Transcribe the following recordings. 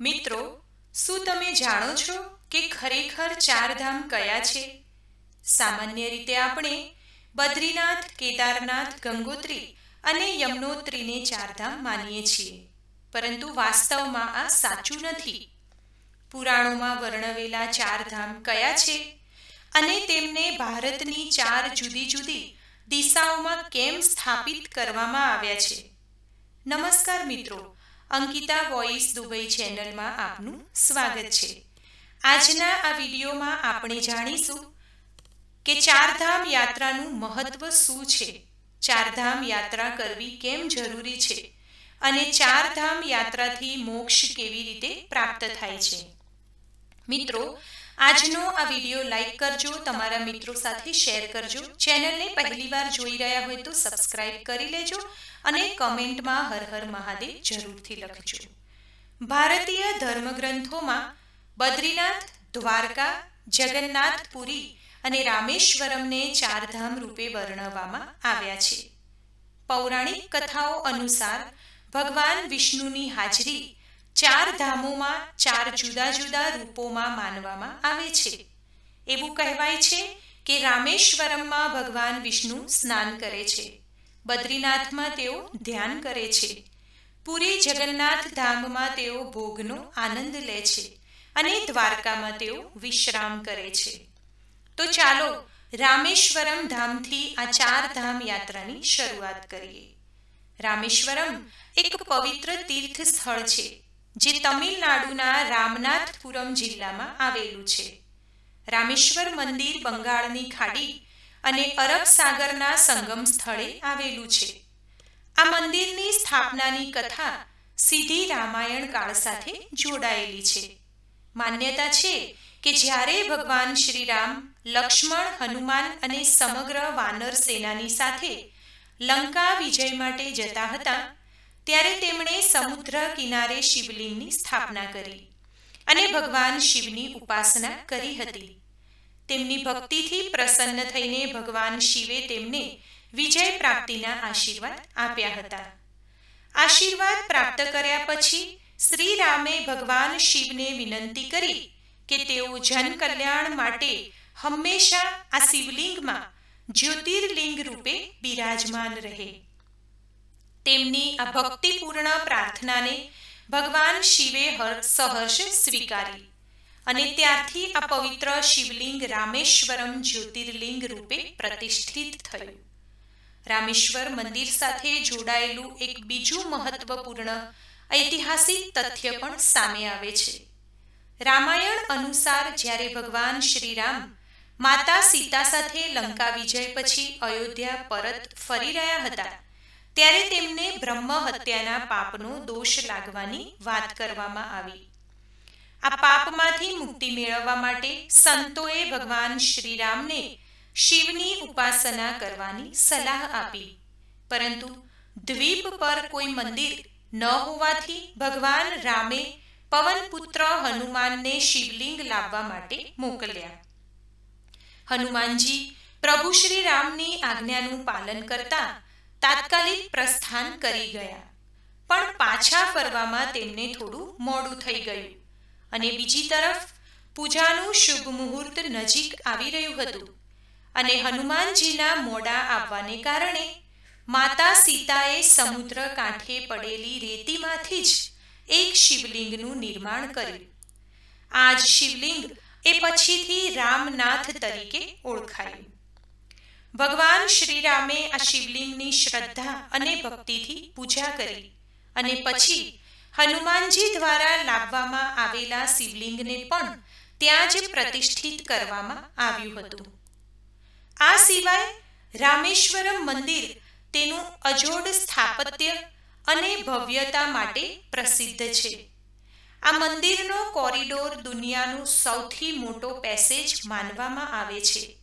મિત્રો, શું તમે જાણો છો કે ખરેખર ચારધામ કયા છે? સામાન્ય રીતે આપણે બદ્રીનાથ, કેદારનાથ, ગંગોત્રી અને યમનોત્રીને ચારધામ માનીએ છીએ, પરંતુ વાસ્તવમાં આ સાચું નથી. પુરાણોમાં વર્ણવેલા ચારધામ કયા છે અને તેમને ભારતની ચાર જુદી જુદી દિશાઓમાં કેમ સ્થાપિત કરવામાં આવ્યા છે? નમસ્કાર મિત્રો અંકિતા વોઇસ દુબઈ ચેનલમાં આપનું સ્વાગત છે. આજના આ વિડીયોમાં આપણે જાણીશું કે ચારધામ યાત્રાનું મહત્વ શું છે? ચારધામ યાત્રા કરવી કેમ જરૂરી છે? અને ચારધામ યાત્રાથી મોક્ષ કેવી રીતે પ્રાપ્ત થાય છે? મિત્રો આજનો આ વીડિયો લાઈક કરજો, તમારા મિત્રો સાથે શેર કરજો. ચેનલને પહેલીવાર જોઈ રહ્યા હોય તો સબસ્ક્રાઇબ કરી લેજો અને કમેન્ટમાં હર હર મહાદેવ જરૂરથી લખજો. ભારતીય ધર્મગ્રંથોમાં બદ્રીનાથ, દ્વારકા, જગન્નાથપુરી અને રામેશ્વરમને ચારધામ રૂપે વર્ણવવામાં આવ્યા છે. પૌરાણિક કથાઓ અનુસાર ભગવાન વિષ્ણુની હાજરી ચાર ધામોમાં, ચાર જુદા જુદા રૂપોમાં માનવામાં આવે છે. એવું કહેવાય છે કે રામેશ્વરમમાં ભગવાન વિષ્ણુ સ્નાન કરે છે. બદ્રીનાથમાં તેઓ ધ્યાન કરે છે. પુરી જગન્નાથ ધામમાં તેઓ ભોગનો આનંદ લે છે અને દ્વારકામાં તેઓ વિશ્રામ કરે છે. તો ચાલો રામેશ્વરમ ધામથી આ ચાર ધામ યાત્રાની શરૂઆત કરીએ. રામેશ્વરમ એક પવિત્ર તીર્થ સ્થળ છે. જે તમિલનાડુના રામનાથપુરમ જિલ્લામાં આવેલું છે. રામેશ્વર મંદિર બંગાળની ખાડી અને અરબ સાગરના સંગમ સ્થળે આવેલું છે. આ મંદિરની સ્થાપનાની કથા સીધી રામાયણ કાળ સાથે જોડાયેલી છે. માન્યતા છે કે જ્યારે ભગવાન શ્રીરામ, લક્ષ્મણ, હનુમાન અને સમગ્ર વાનર સેનાની સાથે લંકા વિજય માટે જતા હતા ત્યારે તેમણે સમુદ્ર કિનારે શિવલિંગની સ્થાપના કરી અને ભગવાન શિવની ઉપાસના કરી હતી. તેમની ભક્તિથી પ્રસન્ન થઈને ભગવાન શિવે તેમને વિજય પ્રાપ્તિના આશીર્વાદ આપ્યા હતા. આશીર્વાદ પ્રાપ્ત કર્યા પછી શ્રી રામે ભગવાન શિવને વિનંતી કરી કે તેઓ જન કલ્યાણ માટે હંમેશા આ શિવલિંગમાં જ્યોતિર્લિંગ રૂપે બિરાજમાન રહે. તેમની આ ભક્તિપૂર્ણ પ્રાર્થનાને ભગવાન શિવે સહર્ષ સ્વીકારી. અને ત્યારથી આ પવિત્ર શિવલિંગ રામેશ્વરમ જ્યોતિર્લિંગ રૂપે પ્રતિષ્ઠિત થયું. રામેશ્વર મંદિર સાથે જોડાયેલું એક બીજું મહત્વપૂર્ણ ઐતિહાસિક તથ્ય પણ સામે આવે છે. રામાયણ અનુસાર જ્યારે ભગવાન શ્રીરામ માતા સીતા સાથે લંકા વિજય પછી અયોધ્યા પરત ફરી રહ્યા હતા ત્યારે તેમને બ્રહ્મ હત્યાના પાપનો દોષ લાગવાની વાત કરવામાં આવી. આ પાપમાંથી મુક્તિ મેળવવા માટે સંતોએ ભગવાન શ્રીરામને શિવની ઉપાસના કરવાની સલાહ આપી. પરંતુ દ્વીપ પર કોઈ મંદિર ન હોવાથી ભગવાન રામે પવનપુત્ર હનુમાનને શિવલિંગ લાવવા માટે મોકલ્યા. હનુમાનજી પ્રભુ શ્રી રામની આજ્ઞાનું પાલન કરતા તાત્કાલિક પ્રસ્થાન કરી ગયા. પણ પાછા ફરવામાં તેમને થોડું મોડું થઈ ગયું અને બીજી તરફ પૂજાનું શુભ મુહૂર્ત નજીક આવી રહ્યું હતું અને હનુમાનજીના મોડા આવવાને કારણે માતા સીતાએ સમુદ્ર કાંઠે પડેલી રેતીમાંથી જ એક શિવલિંગનું નિર્માણ કર્યું. આ જ શિવલિંગ એ પછીથી રામનાથ તરીકે ઓળખાયું. ભગવાન શ્રીરામે આ શિવલિંગની શ્રદ્ધા અને ભક્તિથી પૂજા કરી અને પછી હનુમાનજી દ્વારા લાવવામાં આવેલા શિવલિંગને પણ ત્યાં જ પ્રતિષ્ઠિત કરવામાં આવ્યું હતું. આ સિવાય રામેશ્વરમ મંદિર તેનું અજોડ સ્થાપત્ય અને ભવ્યતા માટે પ્રસિદ્ધ છે. આ મંદિરનો કોરિડોર દુનિયાનો સૌથી મોટો પેસેજ માનવામાં આવે છે.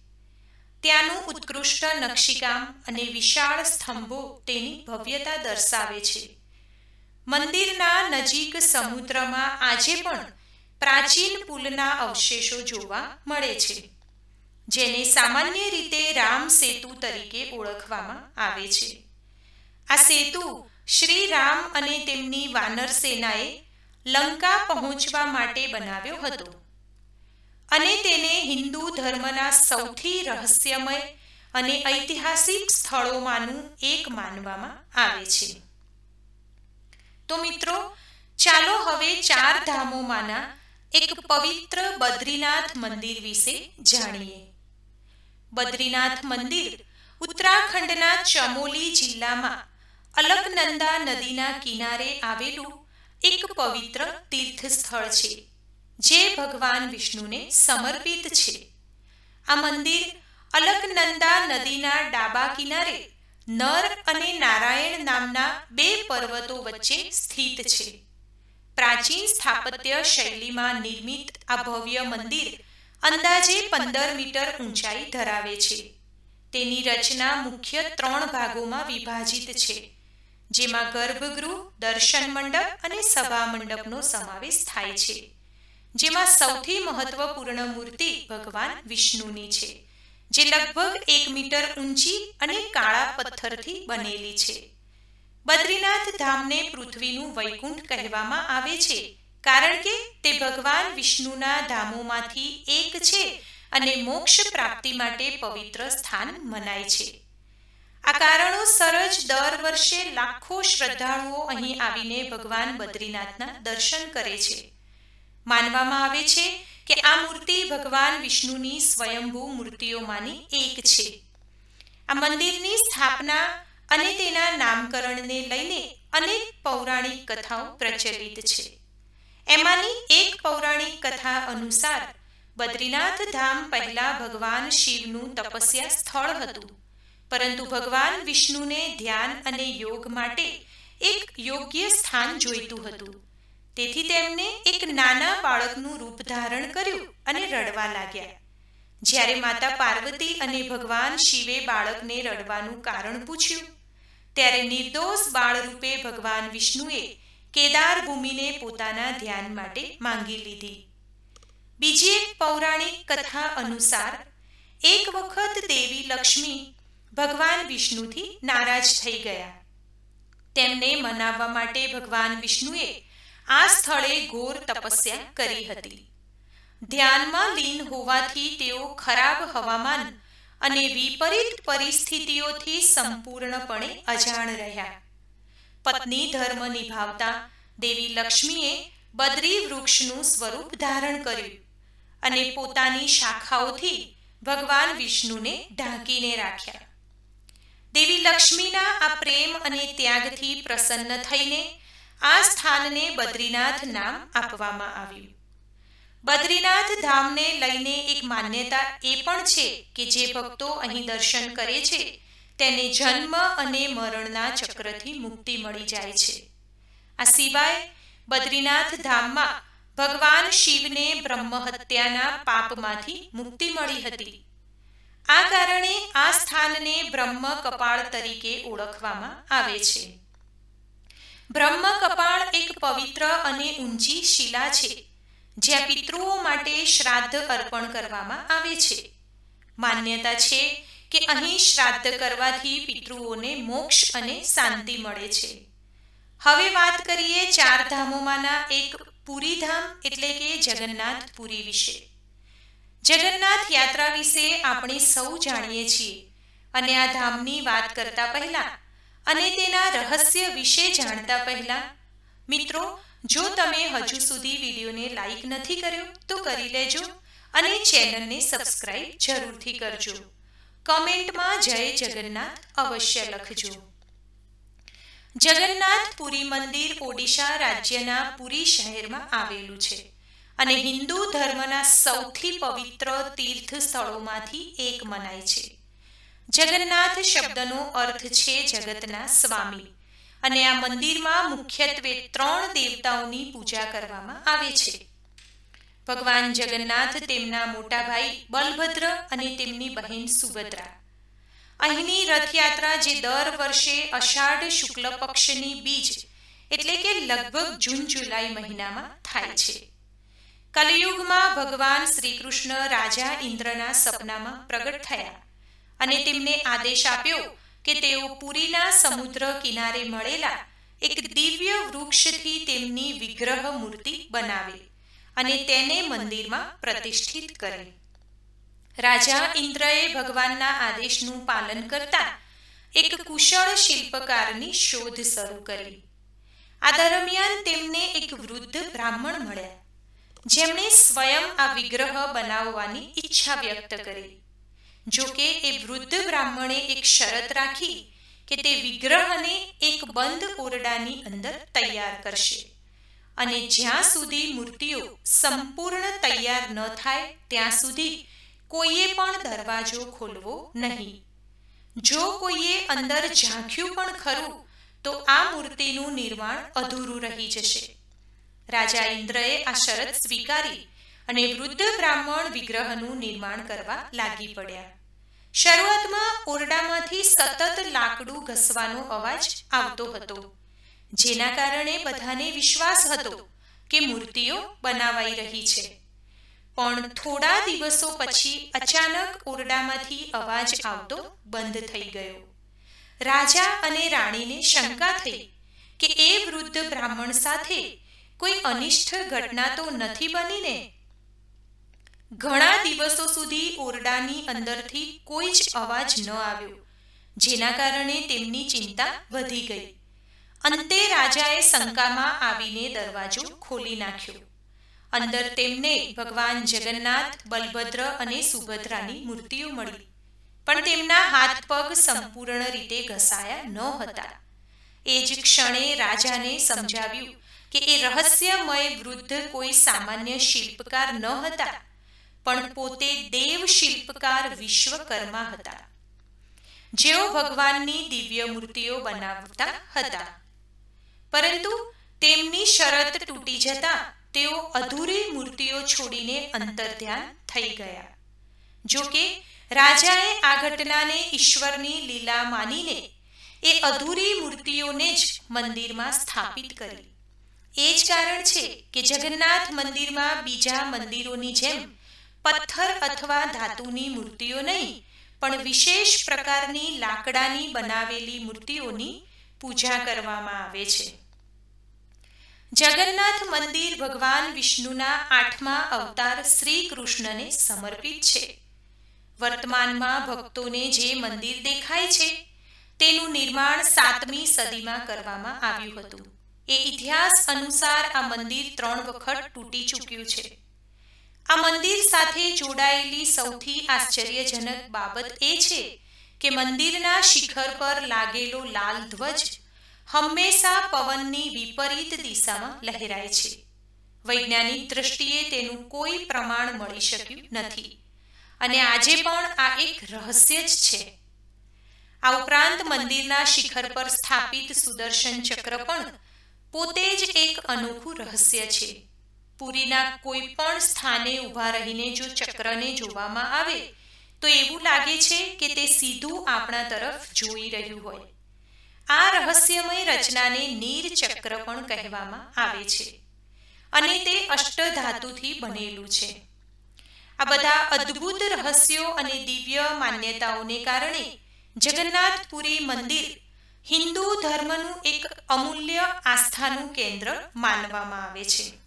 ત્યાંનું ઉત્કૃષ્ટ નકશીકામ અને વિશાળ સ્તંભો તેની ભવ્યતા દર્શાવે છે. મંદિરના નજીક સમુદ્રમાં આજે પણ પ્રાચીન પુલના અવશેષો જોવા મળે છે, જેને સામાન્ય રીતે રામ સેતુ તરીકે ઓળખવામાં આવે છે. આ સેતુ શ્રી રામ અને તેમની વાનર સેનાએ લંકા પહોંચવા માટે બનાવ્યો હતો. અને તેને હિન્દુ ધર્મના સૌથી રહસ્યમય અને ઐતિહાસિક સ્થળોમાંનું એક માનવામાં આવે છે. તો મિત્રો, ચાલો હવે ચાર ધામોમાંના એક પવિત્ર બદ્રીનાથ મંદિર વિશે જાણીએ. બદ્રીનાથ મંદિર ઉત્તરાખંડના ચમોલી જિલ્લામાં અલકનંદા નદીના કિનારે આવેલું એક પવિત્ર તીર્થ સ્થળ છે. જે ભગવાન વિષ્ણુને સમર્પિત છે. આ મંદિર અલકનંદા નદીના ડાબા કિનારે નર અને નારાયણ નામના બે પર્વતો વચ્ચે સ્થિત છે. પ્રાચીન સ્થાપત્ય શૈલીમાં નિર્મિત આ ભવ્ય મંદિર અંદાજે પંદર મીટર ઊંચાઈ ધરાવે છે. તેની રચના મુખ્ય ત્રણ ભાગોમાં વિભાજિત છે, જેમાં ગર્ભગૃહ, દર્શન મંડપ અને સભા મંડપનો સમાવેશ થાય છે. જેમાં સૌથી મહત્વપૂર્ણ મૂર્તિ ભગવાન વિષ્ણુની છે, જે લગભગ એક મીટર ઊંચી અને કાળા પથ્થરથી બનેલી છે. બદ્રીનાથ ધામને પૃથ્વીનું વૈકુંઠ કહેવામાં આવે છે, કારણ કે તે ભગવાન વિષ્ણુના ધામોમાંથી એક છે અને મોક્ષ પ્રાપ્તિ માટે પવિત્ર સ્થાન મનાય છે. આ કારણોસર જ દર વર્ષે લાખો શ્રદ્ધાળુઓ અહીં આવીને ભગવાન બદ્રીનાથના દર્શન કરે છે. માનવામાં આવે છે કે આ મૂર્તિ ભગવાન વિષ્ણુની સ્વયંભૂ મૂર્તિઓમાંની એક છે. આ મંદિરની સ્થાપના અને તેના નામકરણને લઈને અનેક પૌરાણિક કથાઓ પ્રચલિત છે. એમાંની એક પૌરાણિક કથા અનુસાર બદ્રીનાથ ધામ પહેલા ભગવાન શિવનું તપસ્યા સ્થળ હતું. પરંતુ ભગવાન વિષ્ણુને ધ્યાન અને યોગ માટે એક યોગ્ય સ્થાન જોઈતું હતું. તેથી તેમને એક નાના બાળકનું રૂપ ધારણ કર્યું અને રડવા લાગ્યા. જ્યારે માતા પાર્વતી અને ભગવાન શિવે બાળકને રડવાનું કારણ પૂછ્યું, ત્યારે નિર્દોષ બાળરૂપે ભગવાન વિષ્ણુએ કેદાર ભૂમિને પોતાના ધ્યાન માટે માંગી લીધી. બીજી એક પૌરાણિક કથા અનુસાર, એક વખત દેવી લક્ષ્મી ભગવાન વિષ્ણુથી નારાજ થઈ ગયા. તેમને મનાવવા માટે ભગવાન વિષ્ણુએ આ સ્થળે ઘોર તપસ્યા કરી હતી. ધ્યાનમાં લીન હોવાથી તેઓ ખરાબ હવામાન અને વિપરીત પરિસ્થિતિઓથી સંપૂર્ણપણે અજાણ રહ્યા. પત્ની ધર્મ નિભાવતા દેવી લક્ષ્મીએ બદ્રી વૃક્ષનું સ્વરૂપ ધારણ કર્યું અને પોતાની શાખાઓથી ભગવાન વિષ્ણુને ઢાંકીને રાખ્યા. દેવી લક્ષ્મીના આ પ્રેમ અને ત્યાગથી પ્રસન્ન થઈને આ સ્થાનને બદ્રીનાથ નામ આપવામાં આવ્યું. બદ્રીનાથ ધામને લઈને એક માન્યતા એ પણ છે કે જે ભક્તો અહીં દર્શન કરે છે, તેને જન્મ અને મરણના ચક્રથી મુક્તિ મળી જાય છે. આ સિવાય બદ્રીનાથ ધામમાં ભગવાન શિવને બ્રહ્મ હત્યાના પાપમાંથી મુક્તિ મળી હતી. આ કારણે આ સ્થાનને બ્રહ્મ કપાળ તરીકે ઓળખવામાં આવે છે. બ્રહ્મ કપાળ એક પવિત્ર અને ઊંચી શિલા છે, જ્યાં પિતૃઓ માટે શ્રાદ્ધ અર્પણ કરવામાં આવે છે. માન્યતા છે કે અહીં શ્રાદ્ધ કરવાથી પિતૃઓને મોક્ષ અને શાંતિ મળે છે. હવે વાત કરીએ ચાર ધામોમાંના એક પુરીધામ એટલે કે જગન્નાથ પુરી વિશે. જગન્નાથ યાત્રા વિશે આપણે સૌ જાણીએ છીએ, અને આ ધામની વાત કરતા પહેલા અને તેના રહસ્ય વિશે જાણતા પહેલા, મિત્રો, જો તમે હજુ સુધી વિડીયોને લાઈક નથી કર્યો, તો કરી લેજો અને ચેનલને સબસ્ક્રાઇબ જરૂરથી કરજો. કમેન્ટમાં જય જગન્નાથ અવશ્ય લખજો. જગન્નાથ પુરી મંદિર ઓડિશા રાજ્યના પુરી શહેરમાં આવેલું છે અને હિન્દુ ધર્મના સૌથી પવિત્ર તીર્થ સ્થળોમાંથી એક મનાય છે. જગન્નાથ શબ્દનો અર્થ છે જગતના સ્વામી. અને આ મંદિરમાં મુખ્યત્વે ત્રણ દેવતાઓની પૂજા કરવામાં આવે છે. ભગવાન જગન્નાથ તેમના મોટા ભાઈ બલભદ્ર અને તેમની બહેન સુભદ્રા. અહીંની રથયાત્રા જે દર વર્ષે અષાઢ શુક્લ પક્ષની બીજ, એટલે કે લગભગ જૂન જુલાઈ મહિનામાં થાય છે. કલયુગમાં ભગવાન શ્રી કૃષ્ણ રાજા ઇન્દ્રના સપનામાં પ્રગટ થયા. અને તેમને આદેશ આપ્યો કે તેઓ પુરીના સમુદ્ર કિનારે મળેલા એક દિવ્ય વૃક્ષથી તેમની વિગ્રહ મૂર્તિ બનાવે અને તેને મંદિરમાં પ્રતિષ્ઠિત કરે. રાજા ઇન્દ્રએ ભગવાનના આદેશનું પાલન કરતા એક કુશળ શિલ્પકારની શોધ શરૂ કરી. આ દરમિયાન તેમને એક વૃદ્ધ બ્રાહ્મણ મળ્યા. જેમણે સ્વયં આ વિગ્રહ બનાવવાની ઈચ્છા વ્યક્ત કરી. જો કે એ વૃદ્ધ બ્રાહ્મણે એક શરત રાખી કે તે વિગ્રહને એક બંધ ઓરડાની અંદર તૈયાર કરશે. અને જ્યાં સુધી મૂર્તિઓ સંપૂર્ણ તૈયાર ન થાય, ત્યાં સુધી કોઈએ પણ દરવાજો ખોલવો નહીં. જો કોઈએ અંદર ઝાંખ્યું પણ ખરું, તો આ મૂર્તિનું નિર્માણ અધૂરું રહી જશે. રાજા ઇન્દ્રએ આ શરત સ્વીકારી અને વૃદ્ધ બ્રાહ્મણ વિગ્રહનું નિર્માણ કરવા લાગી પડ્યા. શરૂઆતમાં ઓરડામાંથી સતત લાકડું ઘસવાનો અવાજ આવતો હતો, જેના કારણે બધાને વિશ્વાસ હતો કે મૂર્તિઓ બનાવાઈ રહી છે. પણ થોડા દિવસો પછી અચાનક ઓરડામાંથી અવાજ આવતો બંધ થઈ ગયો. રાજા અને રાણીને શંકા થઈ કે એ વૃદ્ધ બ્રાહ્મણ સાથે કોઈ અનિષ્ટ ઘટના તો નથી બનીને ઘણા દિવસો સુધી ઓરડાની અંદરથી કોઈ જ અવાજ ન આવ્યો, જેના કારણે તેમની ચિંતા વધી ગઈ. અંતે રાજાએ શંકામાં આવીને દરવાજો ખોલી નાખ્યો. અંદર તેમને ભગવાન જગન્નાથ, બલભદ્ર અને સુભદ્રાની મૂર્તિઓ મળી, પણ તેમના હાથ પગ સંપૂર્ણ રીતે ઘસાયા ન હતા. એ જ ક્ષણે રાજાને સમજાવ્યું કે એ રહસ્યમય વૃદ્ધ કોઈ સામાન્ય શિલ્પકાર ન હતા. પણ પોતે દેવ શિલ્પકાર વિશ્વકર્મા હતા. જેઓ ભગવાનની દિવ્ય મૂર્તિઓ બનાવતા હતા. પરંતુ તેમની શરત તૂટી જતા તેઓ અધૂરી મૂર્તિઓ છોડીને અંતર્ધ્યાન થઈ ગયા. જો રાજાએ આ ઘટનાને ઈશ્વરની લીલા માનીને એ અધૂરી મૂર્તિઓને જ મંદિરમાં સ્થાપિત કરી. એ જ કારણ છે કે જગન્નાથ મંદિરમાં બીજા મંદિરોની જેમ પથ્થર અથવા ધાતુની મૂર્તિઓ નહીં, પણ વિશેષ પ્રકારની લાકડાની બનાવેલી મૂર્તિઓની પૂજા કરવામાં આવે છે. જગન્નાથ મંદિર ભગવાન વિષ્ણુના આઠમા અવતાર શ્રી કૃષ્ણને સમર્પિત છે. વર્તમાનમાં ભક્તોને જે મંદિર દેખાય છે, તેનું નિર્માણ સાતમી સદીમાં કરવામાં આવ્યું હતું. એ ઇતિહાસ અનુસાર આ મંદિર ત્રણ વખત તૂટી ચૂક્યું છે. આ મંદિર સાથે જોડાયેલી સૌથી આશ્ચર્યજનક બાબત એ છે કે મંદિરના શિખર પર લાગેલો લાલ ધ્વજ હંમેશા પવનની વિપરીત દિશામાં લહેરાય છે. વૈજ્ઞાનિક દ્રષ્ટિએ તેનું કોઈ પ્રમાણ મળી શક્યું નથી. અને આજે પણ આ એક રહસ્ય જ છે. આ ઉપરાંત મંદિરના શિખર પર સ્થાપિત સુદર્શન ચક્ર પણ પોતે જ એક અનોખું રહસ્ય છે. પુરીના કોઈ પણ સ્થાને ઊભા રહીને જો ચક્રને જોવામાં આવે, તો એવું લાગે છે કે તે સીધું આપણા તરફ જોઈ રહ્યું હોય. આ રહસ્યમય રચનાને નીર ચક્ર પણ કહેવામાં આવે છે અને તે અષ્ટધાતુથી બનેલું છે. આ બધા અદ્ભુત રહસ્યો અને દિવ્ય માન્યતાઓને કારણે જગન્નાથપુરી મંદિર હિન્દુ ધર્મનું એક અમૂલ્ય આસ્થાનું કેન્દ્ર માનવામાં આવે છે.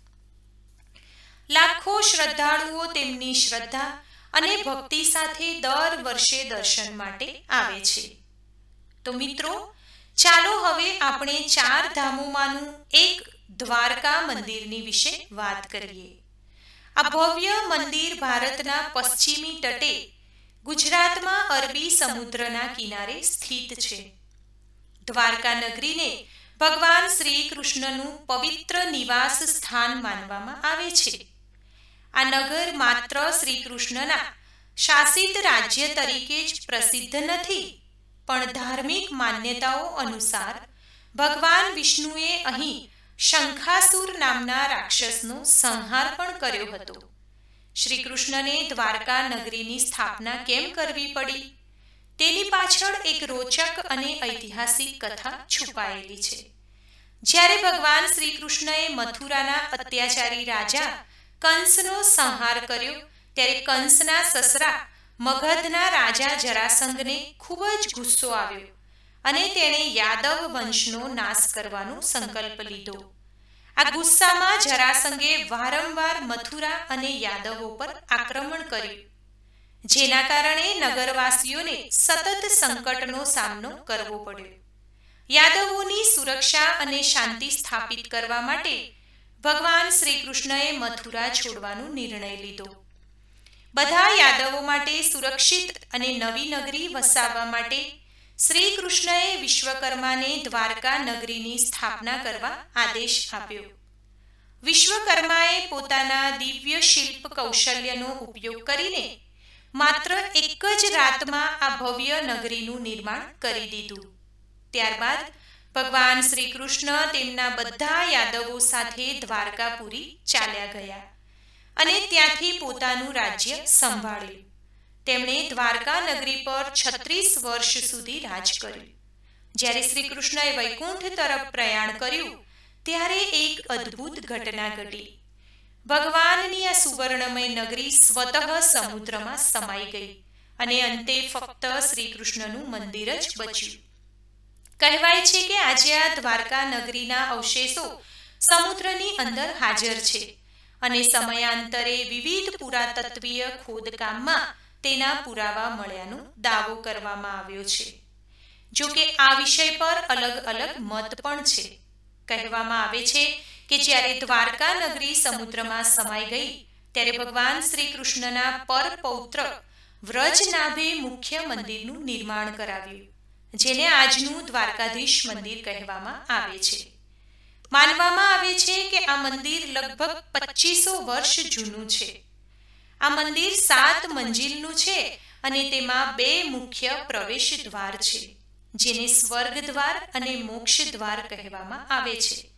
લાખો શ્રદ્ધાળુઓ તેમની શ્રદ્ધા અને ભક્તિ સાથે દર વર્ષે દર્શન માટે આવે છે. તો મિત્રો, ચાલો હવે આપણે ચાર ધામોમાંનું એક દ્વારકા મંદિરની વિશે વાત કરીએ. આ ભવ્ય મંદિર ભારતના પશ્ચિમી તટે ગુજરાતમાં અરબી સમુદ્રના કિનારે સ્થિત છે. દ્વારકા નગરીને ભગવાન શ્રી કૃષ્ણનું પવિત્ર નિવાસ સ્થાન માનવામાં આવે છે. આ નગર માત્ર શ્રી કૃષ્ણના શાસિત રાજ્ય તરીકે જ પ્રસિદ્ધ નથી, પણ ધાર્મિક માન્યતાઓ અનુસાર ભગવાન વિષ્ણુએ અહીં શંખાસુર નામના રાક્ષસનો સંહાર પણ કર્યો હતો. શ્રી કૃષ્ણને દ્વારકા નગરીની સ્થાપના કેમ કરવી પડી? તેની પાછળ એક રોચક અને ઐતિહાસિક કથા છુપાયેલી છે. જ્યારે ભગવાન શ્રી કૃષ્ણએ મથુરાના અત્યાચારી રાજા કંસનો સંહાર કર્યો. ત્યારે કંસના સસરા મગધના રાજા જરાસંઘને ખૂબ જ ગુસ્સો આવ્યો અને તેણે યાદવ વંશનો નાશ કરવાનો સંકલ્પ લીધો. આ ગુસ્સામાં જરાસંઘે વારંવાર મથુરા અને યાદવો પર આક્રમણ કર્યું. જેના કારણે નગરવાસીઓને સતત સંકટનો સામનો કરવો પડ્યો. યાદવોની સુરક્ષા અને શાંતિ સ્થાપિત કરવા માટે ભગવાન શ્રી કૃષ્ણએ મથુરા છોડવાનો નિર્ણય લીધો. બધા યાદવો માટે સુરક્ષિત અને નવી નગરી વસાવવા માટે શ્રી કૃષ્ણએ વિશ્વકર્માને દ્વારકા નગરીની સ્થાપના કરવા આદેશ આપ્યો. વિશ્વકર્માએ પોતાના દિવ્ય શિલ્પ કૌશલ્યનો ઉપયોગ કરીને માત્ર એક જ રાતમાં આ ભવ્ય નગરીનું નિર્માણ કરી દીધું. ત્યારબાદ ભગવાન શ્રી કૃષ્ણ તેમના બધા યાદવો સાથે દ્વારકાપુરી ચાલ્યા ગયા અને ત્યાંથી પોતાનું રાજ્ય સંભાળ્યું. તેમણે દ્વારકા નગરી પર છત્રીસ વર્ષ સુધી રાજ કર્યું. જ્યારે શ્રી કૃષ્ણએ વૈકુંઠ તરફ પ્રયાણ કર્યું, ત્યારે એક અદ્ભુત ઘટના ઘટી. ભગવાનની આ સુવર્ણમય નગરી સ્વતઃ સમુદ્રમાં સમાઈ ગઈ અને અંતે ફક્ત શ્રી કૃષ્ણનું મંદિર જ બચ્યું. કહેવાય છે કે આજે આ દ્વારકા નગરીના અવશેષો સમુદ્રની અંદર હાજર છે અને સમયાંતરે વિવિધ પુરાતત્વીય ખોદકામમાં તેના પુરાવા મળ્યાનો દાવો કરવામાં આવ્યો છે. જો કે આ વિષય પર અલગ અલગ મત પણ છે. કહેવામાં આવે છે કે જ્યારે દ્વારકા નગરી સમુદ્રમાં સમાઈ ગઈ, ત્યારે ભગવાન શ્રી કૃષ્ણના પરપૌત્ર વ્રજનાભે મુખ્ય મંદિરનું નિર્માણ કરાવ્યું. જેને આજનું દ્વારકાધીશ મંદિર કહેવામાં આવે છે. માનવામાં આવે છે કે આ મંદિર લગભગ પચીસો વર્ષ જૂનું છે. આ મંદિર સાત મંજિલનું છે અને તેમાં બે મુખ્ય પ્રવેશ દ્વાર છે, જેને સ્વર્ગ દ્વાર અને મોક્ષ દ્વાર કહેવામાં આવે છે.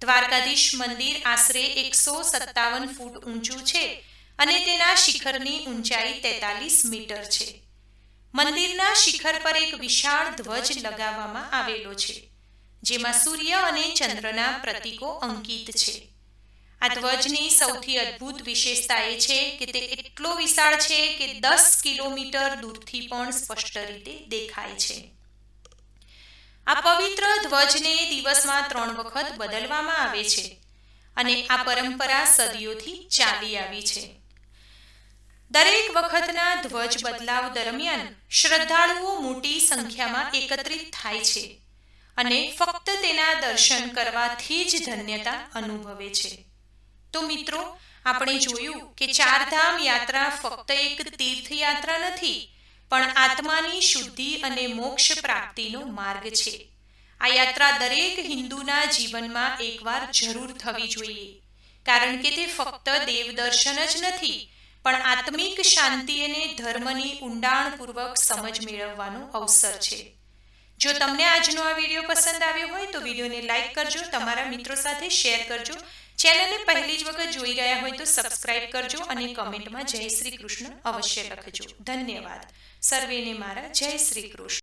દ્વારકાધીશ મંદિર આશરે એકસો સત્તાવન ફૂટ ઊંચું છે અને તેના શિખરની ઊંચાઈ તેતાલીસ મીટર છે. મંદિરના શિખર પર એક વિશાળ ધ્વજ લગાવવામાં આવેલો છે, જેમાં સૂર્ય અને ચંદ્રના પ્રતીકો અંકિત છે. આ ધ્વજની સૌથી અદ્ભુત વિશેષતા એ છે કે તે એટલો વિશાળ છે કે દસ કિલોમીટર દૂરથી પણ સ્પષ્ટ રીતે દેખાય છે. આ પવિત્ર ધ્વજને દિવસમાં ત્રણ વખત બદલવામાં આવે છે અને આ પરંપરા સદીઓથી ચાલી આવી છે. દરેક વખતના ધ્વજ બદલાવ દરમિયાન શ્રદ્ધાળુઓ મોટી સંખ્યામાં એકત્રિત થાય છે અને ફક્ત તેના દર્શન કરવાથી જ ધન્યતા અનુભવે છે. તો મિત્રો, આપણે જોયું કે ચારધામ યાત્રા ફક્ત એક તીર્થયાત્રા નથી, પણ આત્માની શુદ્ધિ અને મોક્ષ પ્રાપ્તિનો માર્ગ છે. આ યાત્રા દરેક હિન્દુના જીવનમાં એકવાર જરૂર થવી જોઈએ, કારણ કે તે ફક્ત દેવ દર્શન જ નથી પણ આત્મિક શાંતિ અને ધર્મની ઊંડાણપૂર્વક સમજ મેળવવાનો અવસર છે. જો તમને આજનો આ વીડિયો પસંદ આવ્યો હોય તો વિડીયોને લાઇક કરજો, તમારા મિત્રો સાથે શેર કરજો. ચેનલને પહેલી જ વખત જોઈ રહ્યા હોય તો સબસ્ક્રાઇબ કરજો અને કમેન્ટમાં જય શ્રી કૃષ્ણ અવશ્ય લખજો. ધન્યવાદ. સર્વેને મારા જય શ્રી કૃષ્ણ.